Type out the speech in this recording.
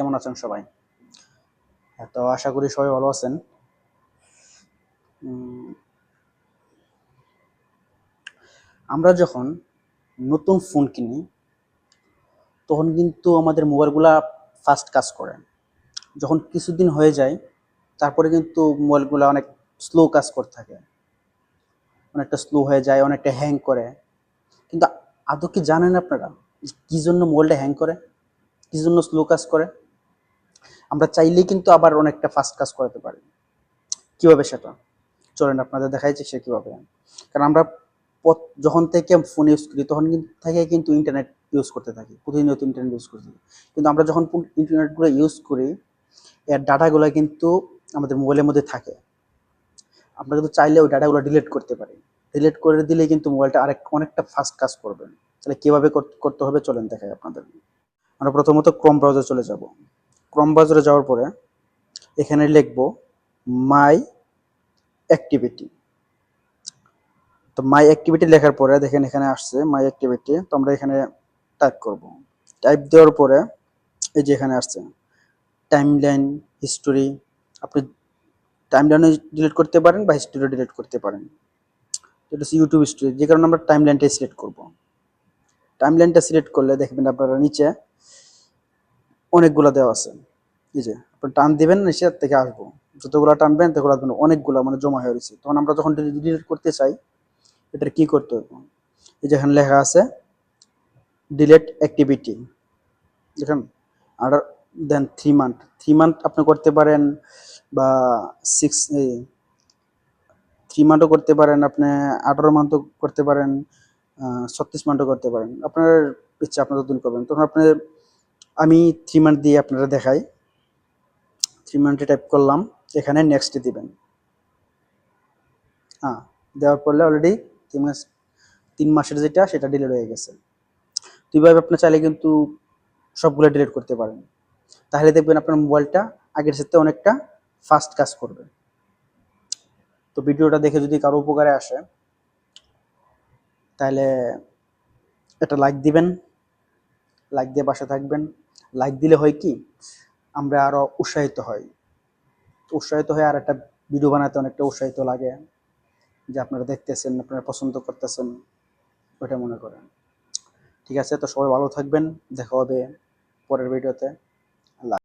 কেমন আছেন সবাই? হ্যাঁ, তো আশা করি সবাই ভালো আছেন। আমরা যখন নতুন ফোন কিনি তখন কিন্তু আমাদের মোবাইলগুলা ফাস্ট কাজ করে। যখন কিছুদিন হয়ে যায় তারপরে কিন্তু মোবাইলগুলো অনেক স্লো কাজ করতে থাকে। অনেকটা স্লো হয়ে যায় অনেকটা হ্যাং করে। কিন্তু আদৌ কি জানেন আপনারা কি জন্য মোবাইলটা হ্যাং করে? কি জন্য স্লো কাজ করে? আমরা চাইলেই কিন্তু আবার অনেকটা ফাস্ট কাজ করাতে পারি। কীভাবে সেটা? চলেন আপনাদের দেখাই সে কীভাবে কারণ আমরা যখন থেকে ফোন ইউজ করি, তখন থেকে কিন্তু ইন্টারনেট ইউজ করতে থাকি, প্রতিনিয়ত ইন্টারনেট ইউজ করতে থাকি। কিন্তু আমরা যখন ইন্টারনেটগুলো ইউজ করি, এর ডাটাগুলো কিন্তু আমাদের মোবাইলের মধ্যে থাকে। আমরা কিন্তু চাইলে ওই ডাটাগুলো ডিলিট করতে পারি। ডিলিট করে দিলেই কিন্তু মোবাইলটা আরেক, অনেকটা ফাস্ট কাজ করবে। তাহলে কীভাবে করতে হবে? চলেন দেখাই আপনাদের। আমরা প্রথমত ক্রম ব্রাউজার চলে যাব। ক্রম ব্রাউজারে যাওয়ার পরে এখানে লিখব মাই অ্যাক্টিভিটি। তো মাই অ্যাক্টিভিটি লেখার পরে দেখেন এখানে আসছে মাই অ্যাক্টিভিটি, তো আমরা এখানে টাইপ করব। টাইপ দেওয়ার পরে এই যে এখানে আসছে, টাইমলাইন, হিস্টোরি, আপনি টাইমলাইনে ডিলিট করতে পারেন বা হিস্টোরি ডিলিট করতে পারেন। এটা হচ্ছে ইউটিউব স্টোরি যে কারণে আমরা টাইমলাইনটাই সিলেক্ট করব। টাইমলাইনটা সিলেক্ট করলে দেখবেন আপনারা নিচে অনেকগুলো দেওয়া আছে। এই যে, আপনি টান দিবেন নিচে থেকে আসব। যতগুলো টানবেন, ততগুলো আসবেন অনেকগুলো মানে জমা হয়ে রয়েছে। তখন আমরা যখন ডিলিট করতে চাই, এটার কি করতে হবে? এই যে এখানে লেখা আছে ডিলেট অ্যাক্টিভিটি দেখেন আর then three month three month আপনি করতে পারেন বা সিক্স থ্রি মান্থও করতে পারেন, আপনি আঠারো মান্থও করতে পারেন ছত্রিশ মান্থও করতে পারেন। আপনার ইচ্ছা আপনার যতদিন করবেন। তখন আপনি, আমি থ্রি মান্থ দিয়ে আপনারা দেখাই। থ্রি মান্থে টাইপ করলাম, এখানে নেক্সট দিবেন। হ্যাঁ দেওয়ার পরে অলরেডি তিন মাস, তিন মাসের যেটা, সেটা ডিলিট হয়ে গেছে। তো এইভাবে আপনি চাইলে কিন্তু সবগুলো ডিলিট করতে পারেন। তাহলে দেখবেন আপনার মোবাইলটা আগের সাথে অনেকটা ফাস্ট কাজ করবে। তো ভিডিওটা দেখে যদি কারও উপকারে আসে, তাহলে একটা লাইক দিবেন লাইক দিয়ে পাশে থাকবেন। লাইক দিলে হয় কি আমরা আরও উৎসাহিত হই। উৎসাহিত হয়ে আর একটা ভিডিও বানাতে অনেকটা উৎসাহিত লাগে। যে আপনারা দেখতেছেন, আপনারা পছন্দ করতেছেন, ওইটা মনে করেন। ঠিক আছে, তো সবাই ভালো থাকবেন। দেখা হবে পরের ভিডিওতে